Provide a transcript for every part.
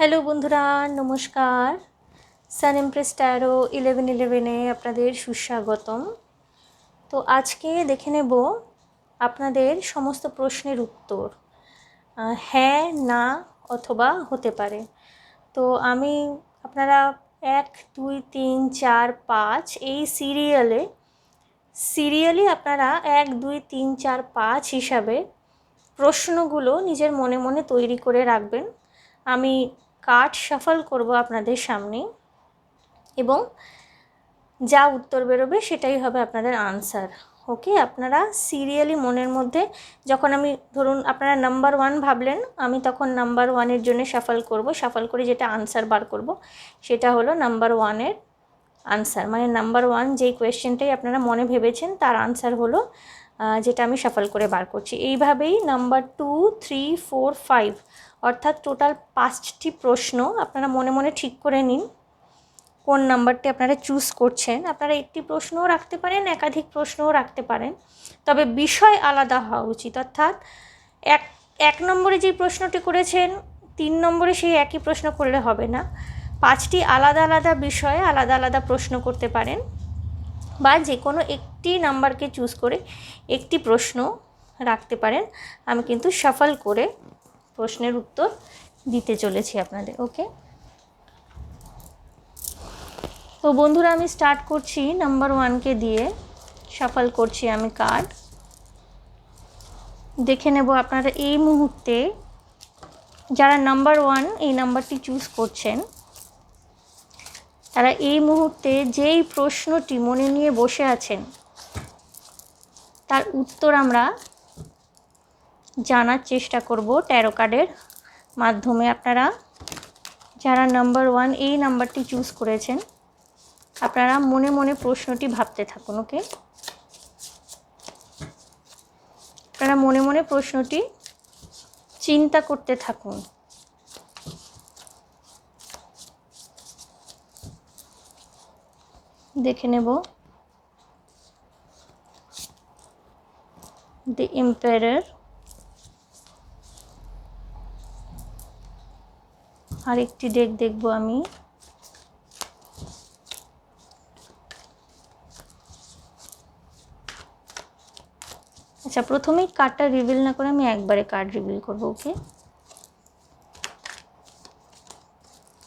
Hello বন্ধুরা, নমস্কার। সান empress taro eleven ইলেভেনে আপনাদের সুস্বাগতম। তো আজকে দেখে নেব আপনাদের সমস্ত প্রশ্নের উত্তর। হ্যাঁ না অথবা হতে পারে। তো আমি আপনারা এক, দুই, তিন, চার, পাঁচ এই সিরিয়ালে সিরিয়ালি আপনারা এক, দুই, তিন, চার, পাঁচ হিসাবে প্রশ্নগুলো নিজের মনে মনে তৈরি করে রাখবেন। আমি কার্ড শাফল করব আপনাদের সামনে এবং যা উত্তর বেরোবে সেটাই হবে আপনাদের আনসার ওকে আপনারা সিরিয়ালি মনের মধ্যে যখন আমি ধরুন আপনারা নাম্বার ওয়ান ভাবলেন, আমি তখন নাম্বার ওয়ানের জন্য সাফল করব, সাফল করে যেটা আনসার বার করব, সেটা হলো নাম্বার ওয়ানের আনসার মানে নাম্বার ওয়ান যেই কোয়েশ্চেনটাই আপনারা মনে ভেবেছেন তার আনসার হলো যেটা আমি সাফল করে বার করছি। এইভাবেই number two three four five অর্থাৎ টোটাল পাঁচটি প্রশ্ন আপনারা মনে মনে ঠিক করে নিন। কোন নাম্বারটি আপনারা চুজ করছেন? আপনারা একটি প্রশ্নও রাখতে পারেন, একাধিক প্রশ্নও রাখতে পারেন। তবে বিষয় আলাদা হওয়া উচিত। অর্থাৎ এক এক নম্বরে যে প্রশ্নটি করেছেন, তিন নম্বরে সেই একই প্রশ্ন করলে হবে না। পাঁচটি আলাদা আলাদা বিষয়ে আলাদা আলাদা প্রশ্ন করতে পারেন। বা যে কোনো একটি নাম্বারকে চুজ করে একটি প্রশ্ন রাখতে পারেন। আমি কিন্তু সফল করে প্রশ্নের উত্তর দিতে চলেছি আপনাদের ওকে তো বন্ধুরা, আমি স্টার্ট করছি নাম্বার ওয়ানকে দিয়ে। সফল করছি আমি কার্ড দেখে নেব আপনারা এই মুহূর্তে যারা নাম্বার ওয়ান এই নাম্বারটি চুজ করছেন তারা এই মুহূর্তে যেই প্রশ্নটি মনে নিয়ে বসে আছেন, তার উত্তর আমরা জানার চেষ্টা করব ট্যারো কার্ডের মাধ্যমে। আপনারা যারা নাম্বার ওয়ান এই নাম্বারটি চুজ করেছেন, আপনারা মনে মনে প্রশ্নটি ভাবতে থাকুন ওকে আপনারা মনে মনে প্রশ্নটি চিন্তা করতে থাকুন। দেখে নেব। দি এম্পায়ার আরেকটি ডেক দেখব আমি। আচ্ছা প্রথমেই কার্ডটা রিভিল না করে আমি একবারে কার্ড রিভিল করব ওকে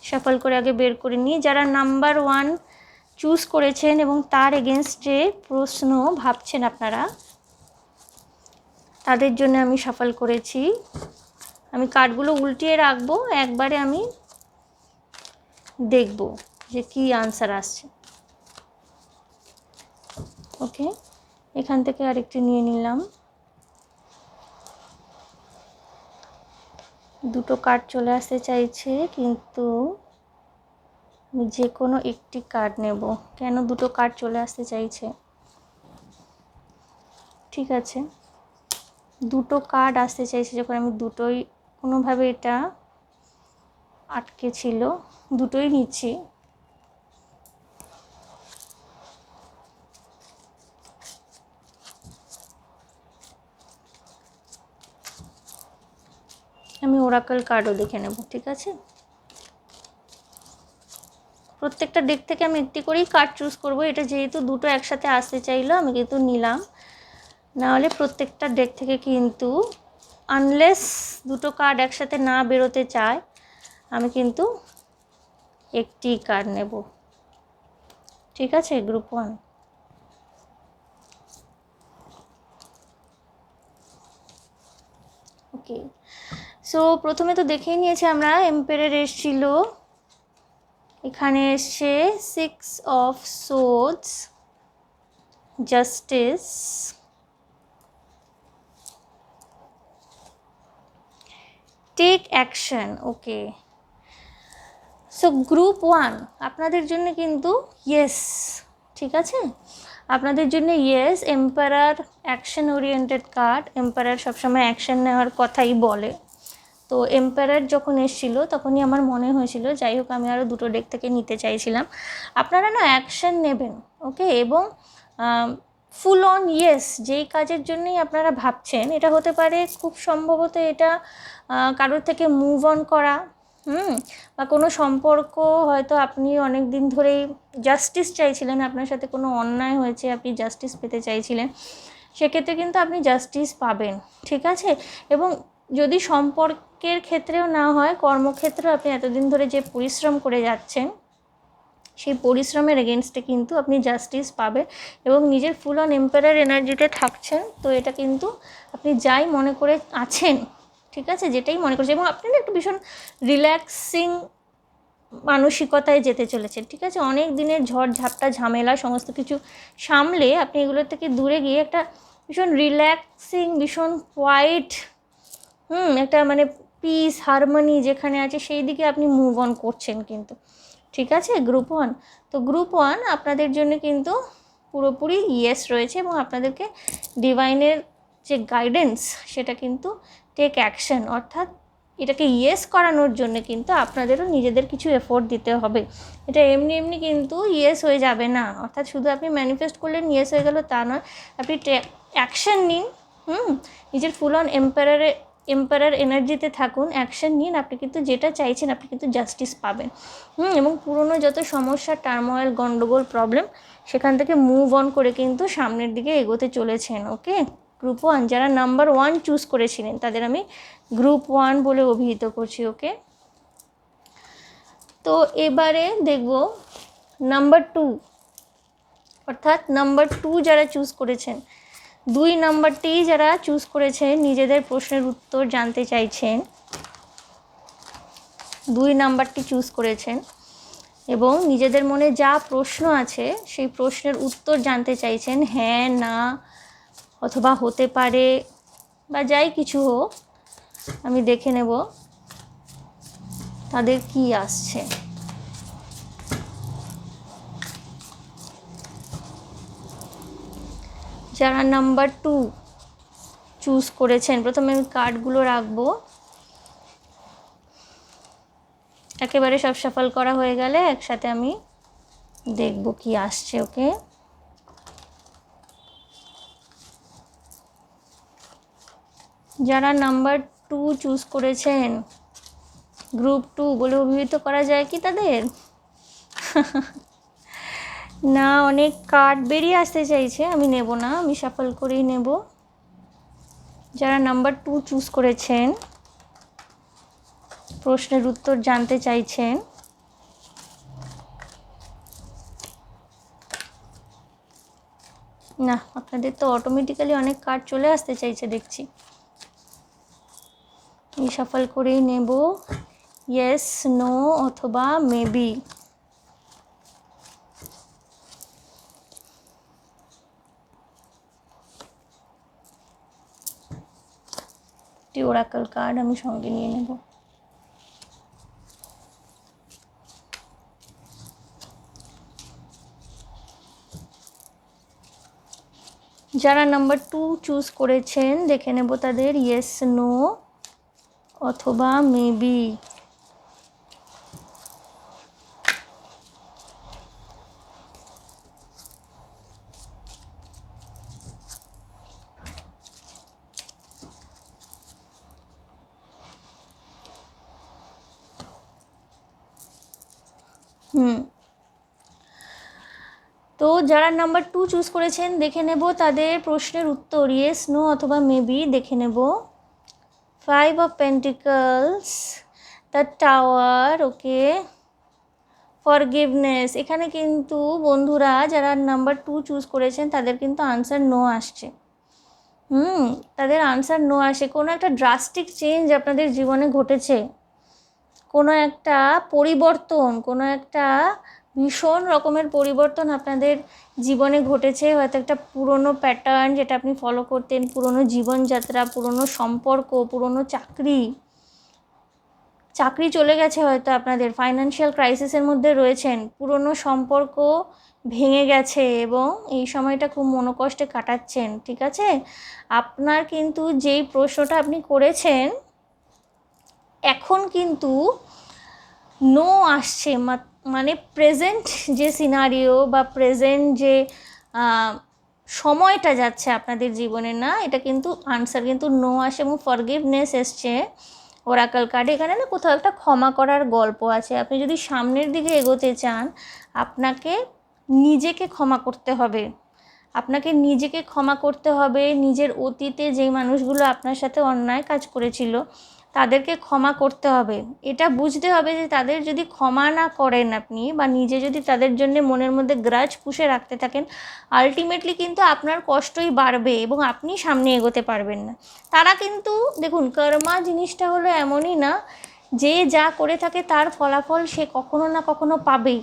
সফল করে আগে বের করে নিয়ে যারা নাম্বার ওয়ান চুজ করেছেন এবং তার এগেনস্টে প্রশ্ন ভাবছেন আপনারা। তাদের জন্য আমি সফল করেছি। আমি কার্ডগুলো উল্টিয়ে রাখব, একবারে আমি দেখব যে কি আনসার আসছে। ওকে এখান থেকে আরেকটি নিয়ে নিলাম। দুটো কার্ড চলে আসতে চাইছে, কিন্তু যে কোনো একটি কার্ড নেব। কেন দুটো কার্ড চলে আসতে চাইছে? ঠিক আছে। দুটো কার্ড আসতে চাইছে যখন আমি দুটোই, কোনোভাবে এটা আটকে ছিল, দুটোই নিচ্ছি। আমি ওরাকল কার্ডও দেখে নেব, ঠিক আছে? প্রত্যেকটা ডেক থেকে আমি একটি করেই কার্ড চুজ করব। এটা যেহেতু দুটো একসাথে আসতে চাইলো, আমি কিন্তু নিলাম। নাহলে প্রত্যেকটা ডেক থেকে কিন্তু আনলেস দুটো কার্ড একসাথে না বেরোতে চায়, আমি কিন্তু একটি কার্ড নেব। ঠিক আছে গ্রুপ ওয়ান ওকে সো প্রথমে তো দেখেই নিয়েছি আমরা এম্পেয়ার এসছিল এখানে এসে six of swords justice take action okay so group one আপনাদের জন্য কিন্তু ইয়েস ঠিক আছে? আপনাদের জন্য yes empire action oriented card empire সবসময় অ্যাকশন নেওয়ার কথাই বলে। তো এম্পায়ার যখন এসেছিল, তখনই আমার মনে হয়েছিল, যাই হোক, আমি আরও দুটো ডেক থেকে নিতে চাইছিলাম। আপনারা না অ্যাকশন নেবেন ওকে এবং ফুল অন ইয়েস যেই কাজের জন্যই আপনারা ভাবছেন, এটা হতে পারে খুব সম্ভবত এটা কারোর থেকে মুভ অন করা, হুম? বা কোনো সম্পর্ক হয়তো আপনি অনেক দিন ধরেই জাস্টিস চাইছিলেন, আপনার সাথে কোনো অন্যায় হয়েছে, আপনি জাস্টিস পেতে চাইছিলেন, সেক্ষেত্রে কিন্তু আপনি জাস্টিস পাবেন, ঠিক আছে? এবং যদি সম্পর্কের ক্ষেত্রেও না হয়, কর্মক্ষেত্রেও আপনি এতদিন ধরে যে পরিশ্রম করে যাচ্ছেন, সেই পরিশ্রমের এগেনস্টে কিন্তু আপনি জাস্টিস পাবেন এবং নিজের ফুল অন এম্পায়ার এনার্জিতে থাকছেন। তো এটা কিন্তু আপনি যাই মনে করে আছেন, ঠিক আছে? যেটাই মনে করছেন এবং আপনি না একটু ভীষণ রিল্যাক্সিং মানসিকতায় যেতে চলেছেন, ঠিক আছে? অনেক দিনের ঝড়, ঝাপটা, ঝামেলা, সমস্ত কিছু সামলে আপনি এগুলোর থেকে দূরে গিয়ে একটা ভীষণ রিল্যাক্সিং ভীষণ কোয়াইট হুম, একটা মানে পিস হারমোনি যেখানে আছে, সেই দিকে আপনি মুভ অন করছেন কিন্তু। ঠিক আছে? গ্রুপ ওয়ান তো গ্রুপ ওয়ান আপনাদের জন্য কিন্তু পুরোপুরি ইয়েস রয়েছে এবং আপনাদেরকে ডিভাইনের যে গাইডেন্স সেটা কিন্তু টেক অ্যাকশন অর্থাৎ এটাকে ইয়েস করানোর জন্য কিন্তু আপনাদেরও নিজেদের কিছু এফোর্ট দিতে হবে। এটা এমনি এমনি কিন্তু ইয়েস হয়ে যাবে না। অর্থাৎ শুধু আপনি ম্যানিফেস্ট করলেন ইয়েস হয়ে গেল তা নয়, আপনি অ্যাকশন নিন। হুম, নিজের ফুল অন এম্পায়ারে এম্পায়ার এনার্জিতে থাকুন অ্যাকশন নিন, আপনি কিন্তু যেটা চাইছেন আপনি কিন্তু জাস্টিস পাবেন। হুম, এবং পুরনো যত সমস্যা টার্মোয়েল গণ্ডগোল প্রবলেম সেখান থেকে মুভ অন করে কিন্তু সামনের দিকে এগোতে চলেছেন ওকে গ্রুপ ওয়ান যারা নাম্বার ওয়ান চুজ করেছিলেন, তাদের আমি গ্রুপ ওয়ান বলে অভিহিত করছি ওকে তো এবারে দেখব নাম্বার টু অর্থাৎ নাম্বার টু যারা চুজ করেছেন দুই নাম্বারটি যারা চুজ করেছেন নিজেদের প্রশ্নের উত্তর জানতে চাইছেন, দুই নাম্বারটি চুজ করেছেন এবং নিজেদের মনে যা প্রশ্ন আছে, সেই প্রশ্নের উত্তর জানতে চাইছেন। হ্যাঁ না, অথবা হতে পারে, বা যাই কিছু হোক, আমি দেখে নেব তাদের কি আসছে। যারা নাম্বার টু চুজ করেছেন, প্রথমে আমি কার্ডগুলো রাখব। একেবারে সব সফল করা হয়ে গেলে একসাথে আমি দেখব কি আসছে ওকে যারা নাম্বার টু চুজ করেছেন গ্রুপ টু বলে অভিহিত করা যায় কি তাদের? না, অনেক কার্ড বেরিয়ে আসতে চাইছে, আমি নেব না, আমি সাফল করেই নেব। যারা নাম্বার টু চুজ করেছেন, প্রশ্নের উত্তর জানতে চাইছেন, না, আপনাদের তো অটোমেটিক্যালি অনেক কার্ড চলে আসতে চাইছে দেখছি। সফল করেই নেব ইয়েস নো অথবা মেবি একটি ওরাকল কার্ড আমি সঙ্গে নিয়ে নেব। যারা নাম্বার টু চুজ করেছেন, দেখে নেব তাদের ইয়েস নো অথবা মেবি হুম তো যারা নাম্বার টু চুজ করেছেন, দেখে নেব তাদের প্রশ্নের উত্তর ইয়েস নো অথবা মেবি দেখে নেব। Five of pentacles the tower okay forgiveness এখানে কিন্তু বন্ধুরা যারা নাম্বার টু চুজ করেছেন, তাদের কিন্তু আনসার নো আসছে। হুম, তাদের আনসার নো আসে। কোনো একটা ড্রাস্টিক চেঞ্জ আপনাদের জীবনে ঘটেছে। কোনো একটা পরিবর্তন, কোনো একটা ভীষণ রকমের পরিবর্তন আপনাদের জীবনে ঘটেছে। হয়তো একটা পুরনো প্যাটার্ন যেটা আপনি ফলো করতেন, পুরনো জীবনযাত্রা, পুরনো সম্পর্ক, পুরনো চাকরি। চাকরি চলে গেছে হয়তো আপনাদের ফাইন্যান্সিয়াল ক্রাইসিসের মধ্যে রয়েছেন। পুরনো সম্পর্ক ভেঙে গেছে এবং এই সময়টা খুব মনোকষ্টে কাটাচ্ছেন, ঠিক আছে? আপনার কিন্তু যেই প্রশ্নটা আপনি করেছেন, এখন কিন্তু নো আসছে মানে প্রেজেন্ট যে সিনারিও বা প্রেজেন্ট যে সময়টা যাচ্ছে আপনাদের জীবনে না, এটা কিন্তু আনসার কিন্তু নো আসে এবং ফরগিভনেস এসছে। ওরাকাল কার্ড এখানে না কোথাও একটা ক্ষমা করার গল্প আছে। আপনি যদি সামনের দিকে এগোতে চান, আপনাকে নিজেকে ক্ষমা করতে হবে। আপনাকে নিজেকে ক্ষমা করতে হবে। নিজের অতীতে যেই মানুষগুলো আপনার সাথে অন্যায় কাজ করেছিল তাদেরকে ক্ষমা করতে হবে। এটা বুঝতে হবে যে তাদের যদি ক্ষমা না করেন আপনি বা নিজে যদি তাদের জন্য মনের মধ্যে গ্রাজ পুষে রাখতে থাকেন আলটিমেটলি কিন্তু আপনার কষ্টই বাড়বে এবং আপনি সামনে এগোতে পারবেন না। তারা কিন্তু, দেখুন, কর্মা জিনিসটা হলো এমনই না, যে যা করে থাকে তার ফলাফল সে কখনো না কখনো পাবেই।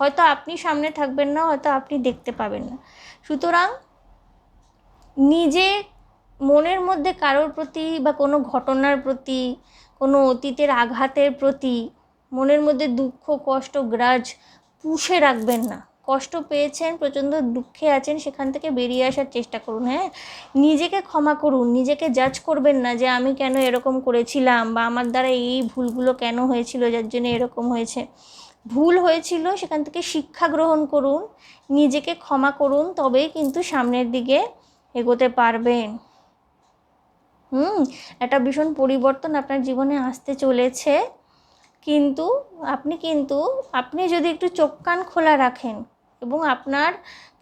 হয়তো আপনি সামনে থাকবেন না, হয়তো আপনি দেখতে পাবেন না। সুতরাং নিজে মনের মধ্যে কারোর প্রতি বা কোনো ঘটনার প্রতি, কোনো অতীতের আঘাতের প্রতি মনের মধ্যে দুঃখ, কষ্ট, গ্রাজ পুষে রাখবেন না। কষ্ট পেয়েছেন, প্রচণ্ড দুঃখে আছেন, সেখান থেকে বেরিয়ে আসার চেষ্টা করুন হ্যাঁ? নিজেকে ক্ষমা করুন, নিজেকে জাজ করবেন না যে আমি কেন এরকম করেছিলাম বা আমার দ্বারা এই ভুলগুলো কেন হয়েছিল, যার জন্য এরকম হয়েছে। ভুল হয়েছিল, সেখান থেকে শিক্ষা গ্রহণ করুন, নিজেকে ক্ষমা করুন, তবেই কিন্তু সামনের দিকে এগোতে পারবেন। হুম, একটা ভীষণ পরিবর্তন আপনার জীবনে আসতে চলেছে। কিন্তু আপনি কিন্তু, আপনি যদি একটু চোখ কান খোলা রাখেন এবং আপনার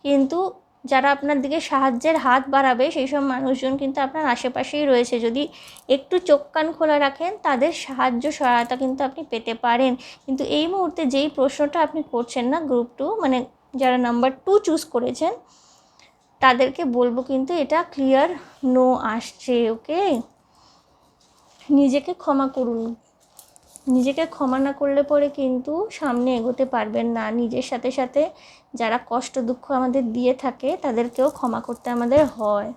কিন্তু যারা আপনার দিকে সাহায্যের হাত বাড়াবে, সেই সব মানুষজন কিন্তু আপনার আশেপাশেই রয়েছে। যদি একটু চোখ কান খোলা রাখেন, তাদের সাহায্য সহায়তা কিন্তু আপনি পেতে পারেন। কিন্তু এই মুহূর্তে যেই প্রশ্নটা আপনি করছেন না গ্রুপ টু মানে যারা নাম্বার টু চুজ করেছেন তাদেরকে বলব কিন্তু এটা ক্লিয়ার নো আসছে ওকে নিজেকে ক্ষমা করুন। নিজেকে ক্ষমা না করলে পরে কিন্তু সামনে এগোতে পারবেন না। নিজের সাথে সাথে যারা কষ্ট, দুঃখ আমাদের দিয়ে থাকে, তাদেরকেও ক্ষমা করতে আমাদের হয়।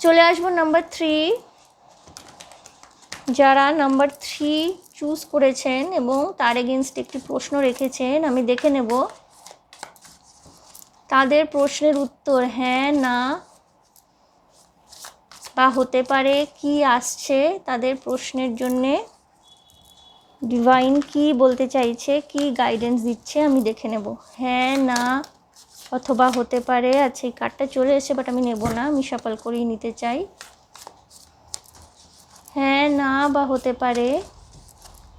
চলে আসব নাম্বার থ্রি যারা নাম্বার থ্রি চুজ করেছেন এবং তার এগেনস্ট একটি প্রশ্ন রেখেছেন, আমি দেখে নেব। তাদের প্রশ্নের উত্তর হ্যাঁ না বা হতে পারে কি আসছে তাদের প্রশ্নের জন্যে? ডিভাইন কি বলতে চাইছে, কি গাইডেন্স দিচ্ছে আমি দেখে নেব। হ্যাঁ না অথবা হতে পারে আচ্ছা এই কার্ডটা চলে এসে বাট আমি নেব না, আমি সফল করেই নিতে চাই। হ্যাঁ না বা হতে পারে।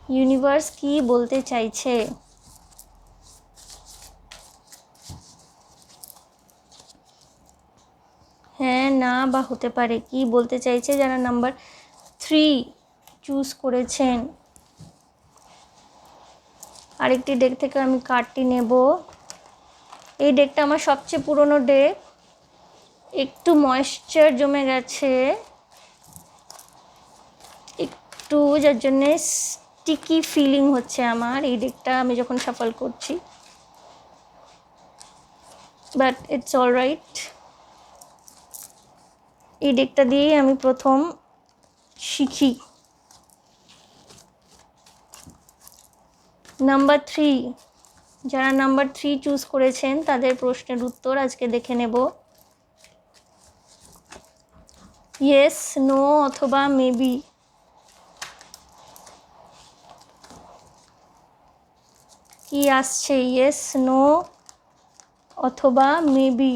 ইউনিভার্স কি বলতে চাইছে? হ্যাঁ না বা হতে পারে। কি বলতে চাইছে যারা নাম্বার থ্রি, চুজ করেছেন। আরেকটি ডেক থেকে আমি কার্ডটি নেব। এই ডেকটা আমার সবচেয়ে পুরনো ডেক একটু ময়েশ্চার জমে গেছে। একটু যার জন্যে স্টিকি ফিলিং হচ্ছে আমার। এই ডেকটা আমি যখন সফল করছি। বাট ইটস অল রাইট এই ডেকটা দিয়েই আমি প্রথম শিখি। নাম্বার থ্রি যারা নাম্বার থ্রি চুজ করেছেন, তাদের প্রশ্নের উত্তর আজকে দেখে নেব। ইয়েস নো অথবা মেবি কি আসছে? ইয়েস নো অথবা মেবি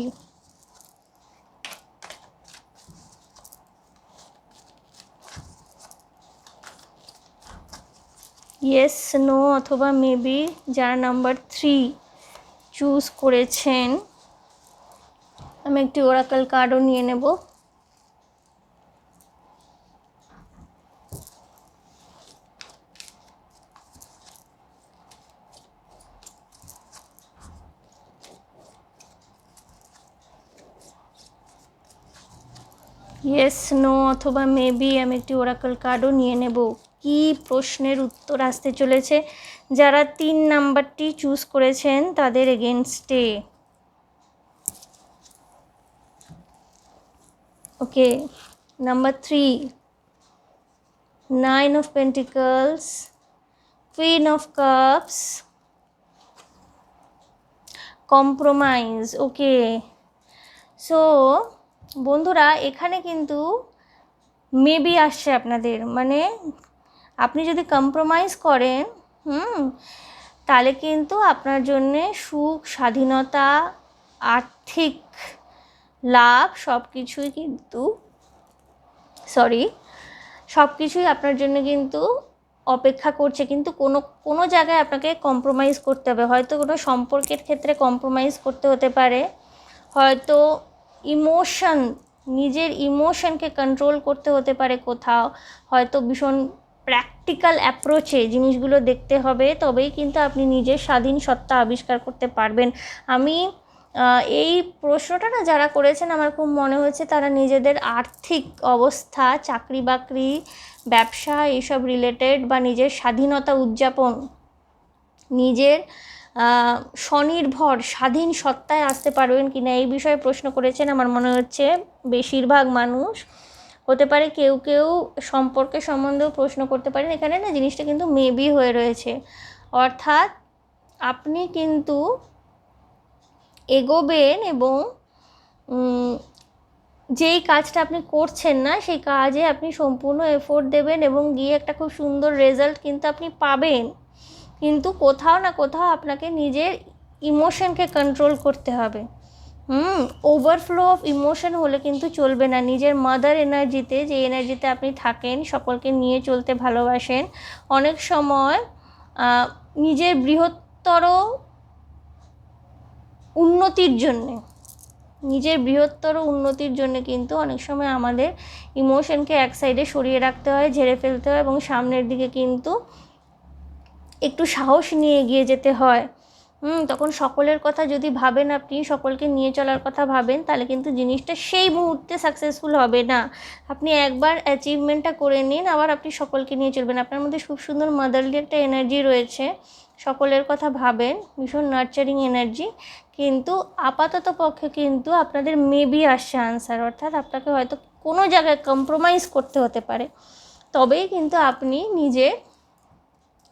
ইয়েস নো অথবা মেবি যারা নাম্বার থ্রি চুজ করেছেন। আমি একটি ওরাকাল কার্ডও নিয়ে নেব। ইয়েস নো অথবা মেবি আমি একটি ওরাকাল কার্ডও নিয়ে নেব। কি প্রশ্নের উত্তর আসতে চলেছে। যারা তিন নাম্বারটি চুজ করেছেন তাদের এগেনস্টে okay number three nine of pentacles queen of cups compromise okay so বন্ধুরা, এখানে কিন্তু মেবি আসছে আপনাদের মানে আপনি যদি কম্প্রোমাইজ করেন, হুম, তাহলে কিন্তু আপনার জন্যে সুখ, স্বাধীনতা, আর্থিক লাভ সব কিছুই কিন্তু সরি সব কিছুই আপনার জন্য কিন্তু অপেক্ষা করছে। কিন্তু কোনো কোনো জায়গায় আপনাকে কম্প্রোমাইজ করতে হবে। হয়তো কোনো সম্পর্কের ক্ষেত্রে কম্প্রোমাইজ করতে হতে পারে। হয়তো ইমোশন নিজের ইমোশনকে কন্ট্রোল করতে হতে পারে কোথাও। হয়তো ভীষণ প্র্যাকটিক্যাল অ্যাপ্রোচে জিনিসগুলো দেখতে হবে, তবেই কিন্তু আপনি নিজের স্বাধীন সত্তা আবিষ্কার করতে পারবেন। আমি এই প্রশ্নটা না যারা করেছেন, আমার খুব মনে হয়েছে তারা নিজেদের আর্থিক অবস্থা, চাকরি বাকরি, ব্যবসা এইসব রিলেটেড বা নিজের স্বাধীনতা উদযাপন, নিজের স্বনির্ভর, স্বাধীন সত্তায় আসতে পারবেন কি না এই বিষয়ে প্রশ্ন করেছেন, আমার মনে হচ্ছে বেশিরভাগ মানুষ। হতে পারে কেউ কেউ সম্পর্কে সম্বন্ধেও প্রশ্ন করতে পারেন। এখানে না জিনিসটা কিন্তু মেবি হয়ে রয়েছে। অর্থাৎ আপনি কিন্তু এগোবেন এবং যেই কাজটা আপনি করছেন না, সেই কাজে আপনি সম্পূর্ণ এফোর্ট দেবেন এবং গিয়ে একটা খুব সুন্দর রেজাল্ট কিন্তু আপনি পাবেন। কিন্তু কোথাও না কোথাও আপনাকে নিজের ইমোশনকে কন্ট্রোল করতে হবে। হুম ওভারফ্লো অফ ইমোশন হলে কিন্তু চলবে না। নিজের মাদার এনার্জিতে যে এনার্জিতে আপনি থাকেন, সকলকে নিয়ে চলতে ভালোবাসেন। অনেক সময় নিজের বৃহত্তর উন্নতির জন্যে, নিজের বৃহত্তর উন্নতির জন্য কিন্তু অনেক সময় আমাদের ইমোশনকে এক সাইডে সরিয়ে রাখতে হয়, ঝেড়ে ফেলতে হয় এবং সামনের দিকে কিন্তু একটু সাহস নিয়ে এগিয়ে যেতে হয়। তখন সকলের কথা যদি ভাবেন আপনি, সকলকে নিয়ে চলার কথা ভাবেন, তাহলে কিন্তু জিনিসটা সেই মুহূর্তে সাকসেসফুল হবে না। আপনি একবার অ্যাচিভমেন্টটা করে নিন, আবার আপনি সকলকে নিয়ে চলবেন। আপনার মধ্যে খুব সুন্দর মাদারলি একটা এনার্জি রয়েছে। সকলের কথা ভাবেন, ভীষণ নার্চারিং এনার্জি কিন্তু আপাতত পক্ষে কিন্তু আপনাদের মেবি আসছে আনসার অর্থাৎ আপনাকে হয়তো কোনো জায়গায় কম্প্রোমাইজ করতে হতে পারে। তবেই কিন্তু আপনি নিজে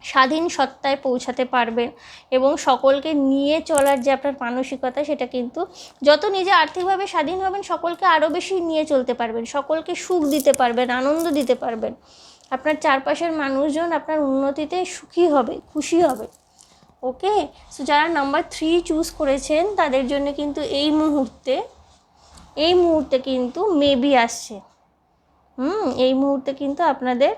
স্বাধীন সত্তায় পৌঁছাতে পারবেন এবং সকলকে নিয়ে চলার যে আপনার মানসিকতা, সেটা কিন্তু যত নিজে আর্থিকভাবে স্বাধীন হবেন, সকলকে আরও বেশি নিয়ে চলতে পারবেন। সকলকে সুখ দিতে পারবেন, আনন্দ দিতে পারবেন। আপনার চারপাশের মানুষজন আপনার উন্নতিতে সুখী হবে, খুশি হবে। ওকে? সো যারা নাম্বার থ্রি চুজ করেছেন, তাদের জন্য কিন্তু এই মুহূর্তে এই মুহূর্তে কিন্তু মেবি আসছে। হুম, এই মুহূর্তে কিন্তু আপনাদের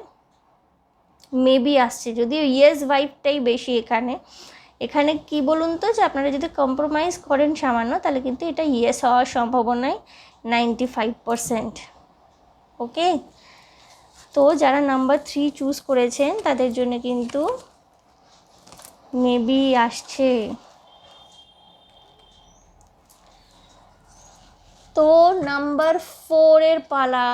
মেবি আসছে। যদিও ইয়েস ভাইবটাই বেশি এখানে। এখানে কি বলুন তো যে আপনারা যদি কম্প্রোমাইজ করেন সামান্য, তাহলে কিন্তু এটা ইয়েস হওয়ার সম্ভাবনাই নাইনটি ফাইভ পারসেন্ট ওকে তো যারা নাম্বার থ্রি চুজ করেছেন, তাদের জন্য কিন্তু মেবি আসছে। তো নাম্বার ফোরের পালা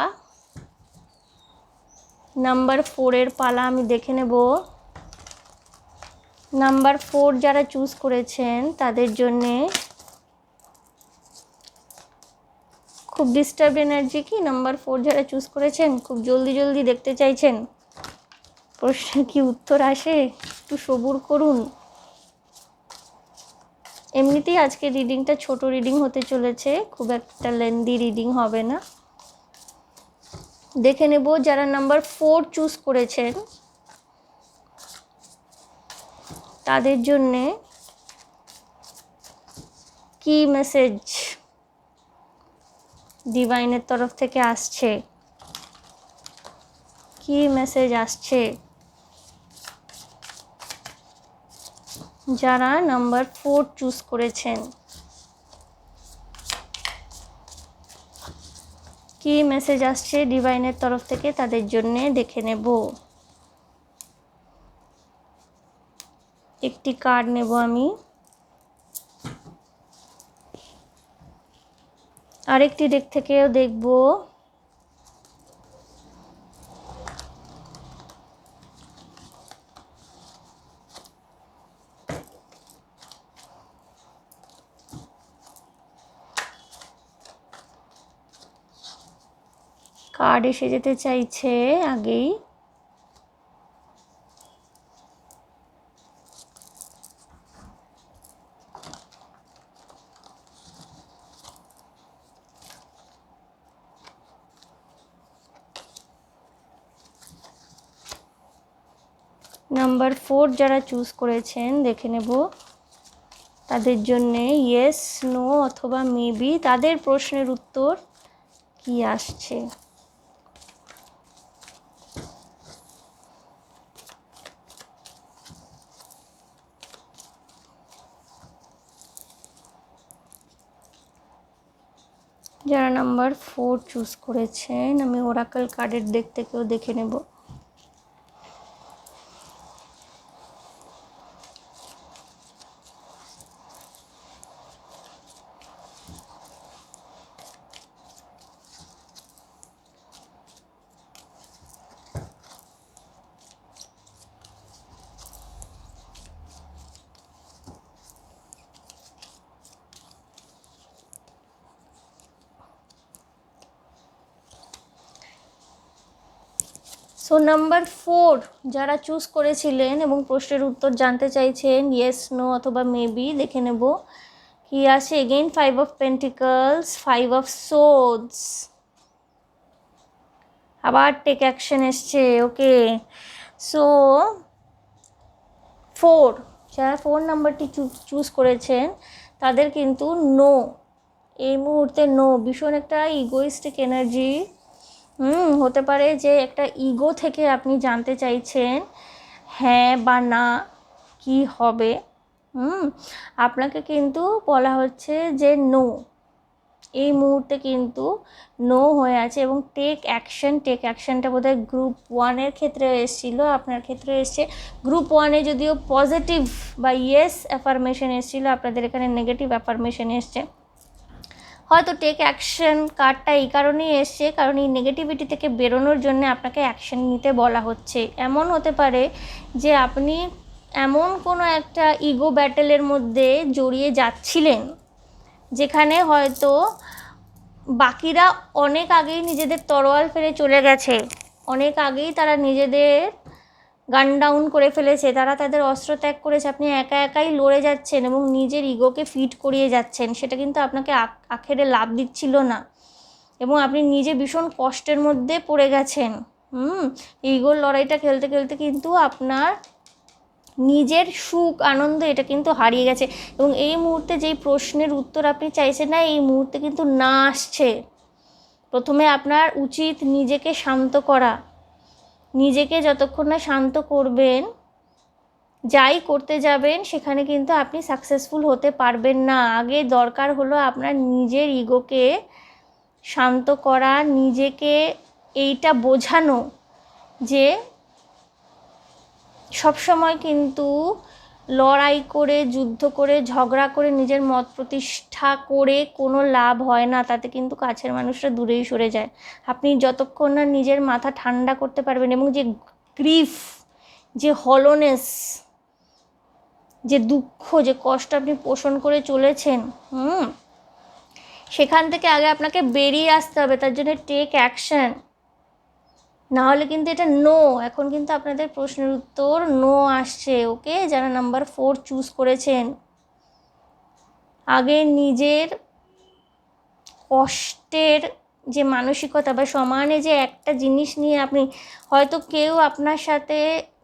নাম্বার ফোরের পালা আমি দেখে নেব। নাম্বার ফোর যারা চুজ করেছেন তাদের জন্যে খুব ডিস্টার্ব এনার্জি কি? নাম্বার ফোর যারা চুজ করেছেন খুব জলদি জলদি দেখতে চাইছেন। প্রশ্নের কি উত্তর আসে? একটু সবুর করুন। এমনিতেই আজকে রিডিংটা ছোট রিডিং হতে চলেছে, খুব একটা লেন্দি রিডিং হবে না। দেখে নেব যারা নাম্বার ফোর চুজ করেছেন তাদের জন্যে কি মেসেজ ডিভাইনের তরফ থেকে আসছে? কি মেসেজ আসছে? যারা নাম্বার ফোর চুজ করেছেন। কি মেসেজ আসছে ডিভাইনের তরফ থেকে তাদের জন্য দেখে নেব। একটি কার্ড নেব আমি। আরেকটি ডেক থেকেও দেখব। কার্ড এসে যেতে চাইছে আগেই। নাম্বার ফোর যারা চুজ করেছেন, দেখে নেব। তাদের জন্যে ইয়েস নো অথবা মেবি তাদের প্রশ্নের উত্তর কি আসছে? যারা নাম্বার ফোর চুজ করেছেন আমি ওরাকল কার্ডের দিক থেকেও দেখে নেব। সো নাম্বার ফোর যারা চুজ করেছিলেন এবং প্রশ্নের উত্তর জানতে চাইছেন ইয়েস নো অথবা মেবি দেখে নেব। কি আছে? Again five of pentacles five of swords আবার টেক অ্যাকশন এসছে ওকে সো ফোর যারা ফোর নাম্বারটি চুজ করেছেন, তাদের কিন্তু নো এই মুহূর্তে নো ভীষণ একটা ইগোইস্টিক এনার্জি হুম, হতে পারে যে একটা ইগো থেকে আপনি জানতে চাইছেন হ্যাঁ বা না, কি হবে? হুম, আপনাকে কিন্তু বলা হচ্ছে যে নো এই মুহূর্তে কিন্তু নো হয়ে আছে এবং টেক অ্যাকশন টেক অ্যাকশনটা বোধহয় গ্রুপ ওয়ানের ক্ষেত্রে এসেছিল। আপনার ক্ষেত্রে এসছে। গ্রুপ ওয়ানে যদিও পজিটিভ বা ইয়েস অ্যাফার্মেশন এসেছিল, আপনাদের এখানে নেগেটিভ অ্যাফার্মেশন এসছে। হয়তো টেক অ্যাকশন কার্ডটা এই কারণেই এসছে, কারণ এই নেগেটিভিটি থেকে বেরোনোর জন্য আপনাকে অ্যাকশন নিতে বলা হচ্ছে। এমন হতে পারে যে আপনি এমন কোনো একটা ইগো ব্যাটেলের মধ্যে জড়িয়ে যাচ্ছিলেন, যেখানে হয়তো বাকিরা অনেক আগেই নিজেদের তরোয়াল ফেলে চলে গেছে, অনেক আগেই তারা নিজেদের গান ডাউন করে ফেলেছে, তারা তাদের অস্ত্র ত্যাগ করেছে, আপনি একা একাই লড়ে যাচ্ছেন এবং নিজের ইগোকে ফিট করিয়ে যাচ্ছেন, সেটা কিন্তু আপনাকে আখেরে লাভ দিচ্ছিল না। এবং আপনি নিজে ভীষণ কষ্টের মধ্যে পড়ে গেছেন। হুম, ইগোর লড়াইটা খেলতে খেলতে কিন্তু আপনার নিজের সুখ, আনন্দ এটা কিন্তু হারিয়ে গেছে। এবং এই মুহূর্তে যেই প্রশ্নের উত্তর আপনি চাইছেন না, এই মুহূর্তে কিন্তু না আসছে। প্রথমে আপনার উচিত নিজেকে শান্ত করা। নিজেকে যতক্ষণ না শান্ত করবেন, যাই করতে যাবেন, সেখানে কিন্তু আপনি সাকসেসফুল হতে পারবেন না। আগে দরকার হলো আপনার নিজের ইগোকে শান্ত করা, নিজেকে এইটা বোঝানো যে সবসময় কিন্তু লড়াই করে, যুদ্ধ করে, ঝগড়া করে, নিজের মত প্রতিষ্ঠা করে কোনো লাভ হয় না। তাতে কিন্তু কাছের মানুষরা দূরেই সরে যায়। আপনি যতক্ষণ না নিজের মাথা ঠান্ডা করতে পারবেন এবং যে গ্রিফ, যে হলোনেস যে দুঃখ, যে কষ্ট আপনি পোষণ করে চলেছেন, হুম, সেখান থেকে আগে আপনাকে বেরিয়ে আসতে হবে। তার জন্য টেক অ্যাকশন না হলে কিন্তু এটা নো এখন কিন্তু আপনাদের প্রশ্নের উত্তর নো আসছে ওকে যারা নাম্বার ফোর চুজ করেছেন, আগে নিজের কষ্টের যে মানসিকতা বা সমানে যে একটা জিনিস নিয়ে আপনি হয়তো কেউ আপনার সাথে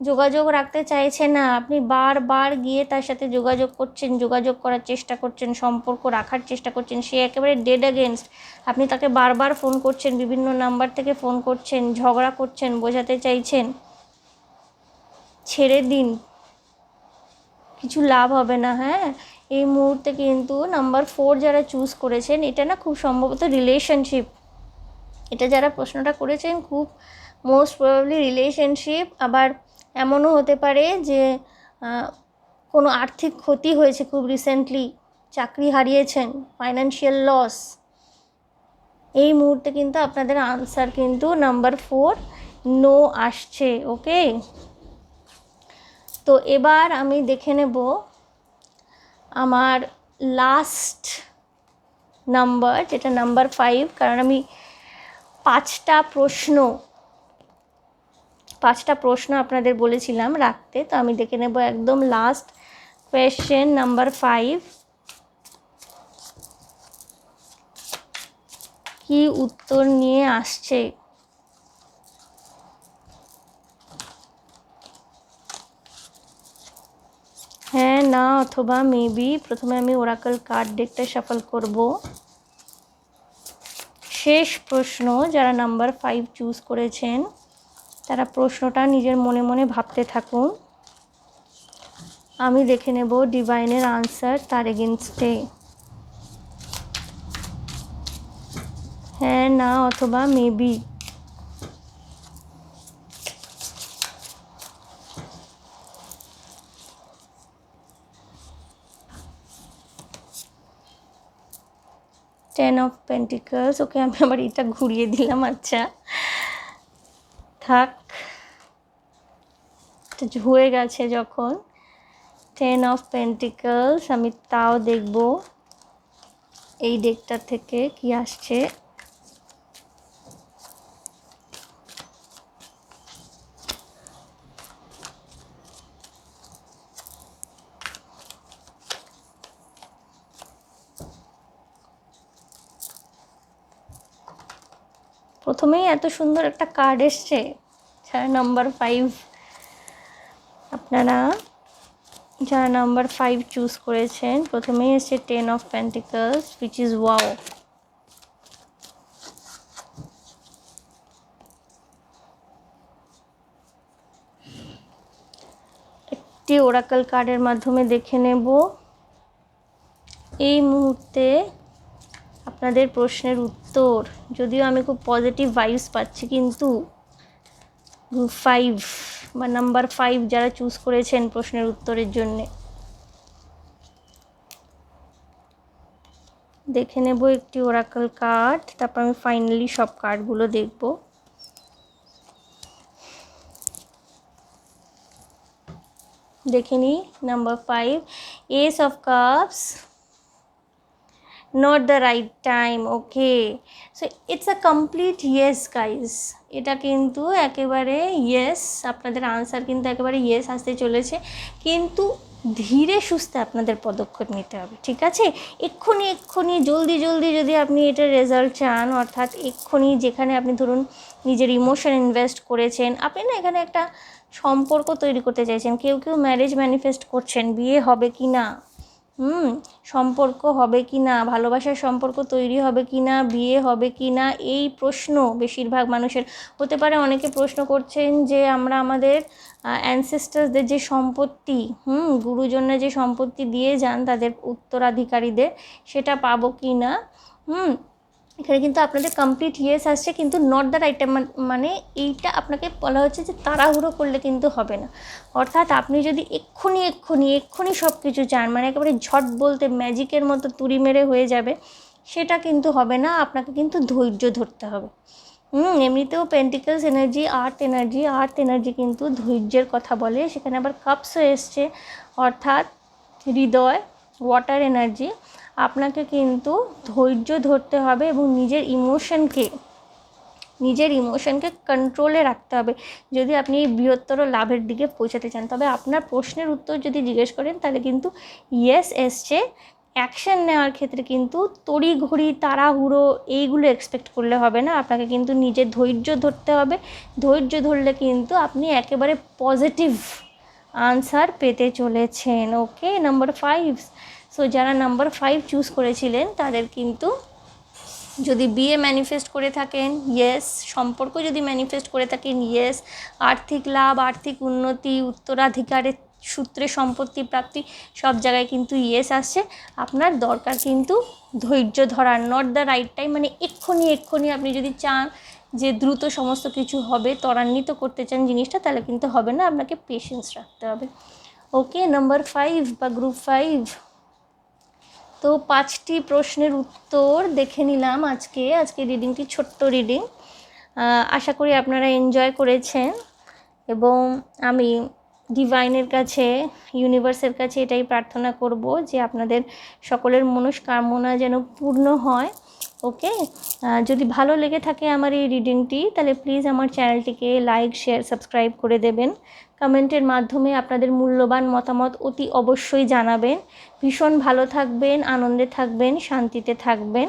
যোগাযোগ রাখতে চাইছে না, আপনি বারবার গিয়ে তার সাথে যোগাযোগ করছেন, যোগাযোগ করার চেষ্টা করছেন, সম্পর্ক রাখার চেষ্টা করছেন, সে একেবারে ডেড এগেনস্ট আপনি তাকে বারবার ফোন করছেন, বিভিন্ন নাম্বার থেকে ফোন করছেন, ঝগড়া করছেন, বোঝাতে চাইছেন, ছেড়ে দিন। কিছু লাভ হবে না হ্যাঁ? এই মুহূর্তে কিন্তু নাম্বার ফোর যারা চুজ করেছেন, এটা না খুব সম্ভবত রিলেশনশিপ এটা যারা প্রশ্নটা করেছেন, খুব মোস্ট প্রবাবলি রিলেশনশিপ আবার এমনও হতে পারে যে কোনো আর্থিক ক্ষতি হয়েছে খুব রিসেন্টলি চাকরি হারিয়েছেন ফাইন্যান্সিয়াল লস এই মুহূর্তে কিন্তু আপনাদের আনসার কিন্তু নাম্বার ফোর নো আসছে ওকে তো এবার আমি দেখে নেব আমার লাস্ট নাম্বার যেটা নাম্বার ফাইভ কারণ আমি পাঁচটা প্রশ্ন। পাঁচটা প্রশ্ন আপনাদের বলেছিলাম রাখতে, তো আমি দেখে নেব একদম লাস্ট কোয়েশ্চেন নাম্বার ফাইভ কি উত্তর নিয়ে আসছে? হ্যাঁ না অথবা মেবি প্রথমে আমি ওরাকল কার্ড ডেকটা সাফল করব। শেষ প্রশ্ন যারা নাম্বার ফাইভ চুজ করেছেন, তারা প্রশ্নটা নিজের মনে মনে ভাবতে থাকুন। আমি দেখে নেব ডিভাইনের আনসার তার এগেনস্টে হ্যাঁ না, অথবা maybe ten of pentacles okay আমি আবার এটা ঘুরিয়ে দিলাম আচ্ছা। থাক। হয়ে গেছে যখন। টেন অফ পেন্টিকলস আমি তাও দেখব। এই ডেকটা থেকে কি আসছে? প্রথমেই এত সুন্দর একটা কার্ড এসছে। যারা নাম্বার ফাইভ আপনারা যারা নাম্বার ফাইভ চুজ করেছেন, প্রথমেই এসছে ten of pentacles which is wow একটি ওরাকল কার্ডের মাধ্যমে দেখে নেব। এই মুহূর্তে আপনাদের প্রশ্নের উত্তর। যদিও আমি খুব পজিটিভ ভাইবস পাচ্ছি, কিন্তু গ্রুপ ফাইভ বা নাম্বার ফাইভ যারা চুজ করেছেন প্রশ্নের উত্তরের জন্যে। দেখে নেব একটি ওরাকল কার্ড তারপর আমি ফাইনালি সব কার্ডগুলো দেখব। দেখে নিই number five ace of cups not the right time, okay? So, it's a complete yes, guys. এটা কিন্তু একেবারে ইয়েস আপনাদের আনসার কিন্তু একেবারে ইয়েস আসতে চলেছে। কিন্তু ধীরে সুস্থে আপনাদের পদক্ষেপ নিতে হবে, ঠিক আছে? এক্ষুনি এক্ষুনি, জলদি জলদি যদি আপনি এটার রেজাল্ট চান, অর্থাৎ এক্ষুনি যেখানে আপনি ধরুন নিজের ইমোশন ইনভেস্ট করেছেন, আপনি না এখানে একটা সম্পর্ক তৈরি করতে চাইছেন, কেউ কেউ ম্যারেজ ম্যানিফেস্ট করছেন, বিয়ে হবে কি না হুম, সম্পর্ক হবে কি না? ভালোবাসার সম্পর্ক তৈরি হবে কি না? বিয়ে হবে কি না? এই প্রশ্ন বেশিরভাগ মানুষের। হতে পারে অনেকে প্রশ্ন করছেন যে আমরা আমাদের অ্যানসেস্টার্সদের যে সম্পত্তি, হুম, গুরুজনরা যে সম্পত্তি দিয়ে যান তাদের উত্তরাধিকারীদের, সেটা পাবো কি না? হুম এখানে কিন্তু আপনাদের কমপ্লিট ইয়েস আসছে, কিন্তু নট দ্য রাইট মানে এইটা আপনাকে বলা হচ্ছে যে তাড়াহুড়ো করলে কিন্তু হবে না। অর্থাৎ আপনি যদি এক্ষুনি এক্ষুনি এক্ষুনি সব কিছু চান মানে একেবারে ঝট বলতে ম্যাজিকের মতো তুড়ি মেরে হয়ে যাবে, সেটা কিন্তু হবে না, আপনাকে কিন্তু ধৈর্য ধরতে হবে। হুম, এমনিতেও pentacles energy earth energy earth energy কিন্তু ধৈর্যের কথা বলে, সেখানে আবার কাপসও এসছে, অর্থাৎ হৃদয় ওয়াটার এনার্জি আপনাকে কিন্তু ধৈর্য ধরতে হবে এবং নিজের ইমোশনকে নিজের ইমোশনকে কন্ট্রোলে রাখতে হবে। যদি আপনি এই বৃহত্তর লাভের দিকে পৌঁছাতে চান, তবে আপনার প্রশ্নের উত্তর যদি জিজ্ঞেস করেন, তাহলে কিন্তু ইয়েস এসছে। অ্যাকশন নেওয়ার ক্ষেত্রে কিন্তু তড়িঘড়ি, তাড়াহুড়ো এইগুলো এক্সপেক্ট করলে হবে না। আপনাকে কিন্তু নিজের ধৈর্য ধরতে হবে। ধৈর্য ধরলে কিন্তু আপনি একেবারে পজিটিভ আনসার পেতে চলেছেন। ওকে নাম্বার ফাইভ সো যারা নাম্বার ফাইভ চুজ করেছিলেন, তাদের কিন্তু যদি বিয়ে ম্যানিফেস্ট করে থাকেন ইয়েস সম্পর্ক যদি ম্যানিফেস্ট করে থাকেন ইয়েস আর্থিক লাভ, আর্থিক উন্নতি, উত্তরাধিকারের সূত্রে সম্পত্তি প্রাপ্তি, সব জায়গায় কিন্তু ইয়েস আসছে। আপনার দরকার কিন্তু ধৈর্য ধরার নট দ্য রাইট টাইম মানে এক্ষুনি এক্ষুনি আপনি যদি চান যে দ্রুত সমস্ত কিছু হবে, ত্বরান্বিত করতে চান জিনিসটা, তাহলে কিন্তু হবে না। আপনাকে পেশেন্স রাখতে হবে। ওকে নাম্বার ফাইভ বা গ্রুপ ফাইভ তো পাঁচটি প্রশ্নের উত্তর দেখে নিলাম আজকে। আজকে রিডিংটি ছোট্ট রিডিং আশা করি আপনারা এনজয় করেছেন। এবং আমি ডিভাইনের কাছে ইউনিভার্সের কাছে এটাই প্রার্থনা করব যে আপনাদের সকলের মনস্কামনা যেন পূর্ণ হয়। ওকে? যদি ভালো লেগে থাকে আমার এই রিডিংটি তাহলে প্লিজ আমার চ্যানেলটিকে লাইক শেয়ার সাবস্ক্রাইব করে দেবেন। কমেন্টের মাধ্যমে আপনাদের মূল্যবান মতামত অতি অবশ্যই জানাবেন। ভীষণ ভালো থাকবেন, আনন্দে থাকবেন, শান্তিতে থাকবেন।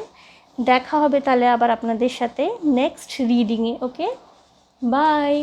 দেখা হবে তাহলে আবার আপনাদের সাথে নেক্সট রিডিংয়ে ওকে? বাই